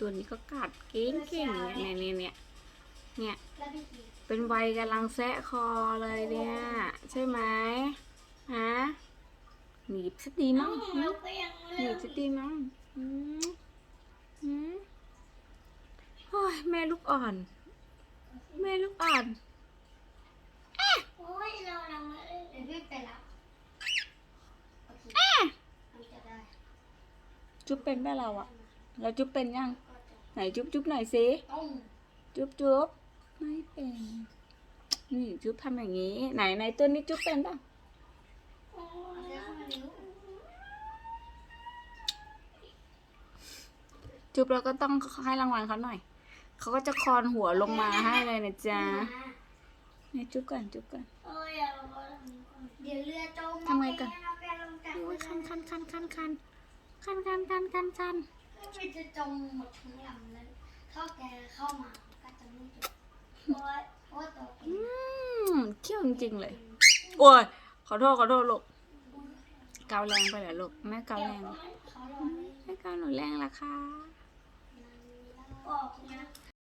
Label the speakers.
Speaker 1: ตัวนี้ก็กัดเก่งเก่งๆเนี่ยเนี่ยเนี่ยเนี่ย
Speaker 2: แล้วพี่กี
Speaker 1: เป็นวัยกำลังแซะคอเลยเนี่ย ใช่ไหมฮะหนีบสักดีมั้ง
Speaker 2: เราก็ยัง
Speaker 1: ห
Speaker 2: เลื
Speaker 1: นี
Speaker 2: อบก
Speaker 1: สักดีมั้งอืมอืมโอ้ยแม่ลูกอ่อน แม่ลูกอ่อน
Speaker 2: โอ้ยเราเราไม่เล่นเดี๋ยวพี่ไปรับโอเคมันจะได้
Speaker 1: จุ๊บเป็นป่ะเราอะเราจุ๊บเป็นยัง
Speaker 2: ก็จะ
Speaker 1: ไหนจุ๊บจุ๊บหน่อยสิ
Speaker 2: ต้ม
Speaker 1: จุ๊บจุ๊บไม่เป็นนี่จุ๊บทำอย่างนี้ ไหนไหนตัวนี้จุ๊บเป็นป่ะ
Speaker 2: โอ้ยเดี๋ยวเข้ามาเร็ว
Speaker 1: จุ๊บแล้วก็ต้องให้รางวัลเขาหน่อยเขาก็จะคอนหัวลงมาให้เลยนะจ๊ะนี่จุ๊บก่อนจุ๊บก่อน
Speaker 2: โอ้ยเอาเอาเดี๋ยวเรือจม
Speaker 1: ทำไงก่อน
Speaker 2: เราไปลงจาก
Speaker 1: โอ้ยคันคันคันคันคันคันคันคันคันคัน
Speaker 2: ไม่จะจมหมดทั้งลำแล้วเข้าแกเข้ามาก็จะไม่จบโอ้ยโอ้ยตัวแก
Speaker 1: อืมเขี้ยวจริงๆเลย โอ้ยขอโทษขอโทษลูกเกาแรงไปเหรอลูกแม่เกาแรง
Speaker 2: เขารอย
Speaker 1: แม่เกาหนูแรงละค่ะ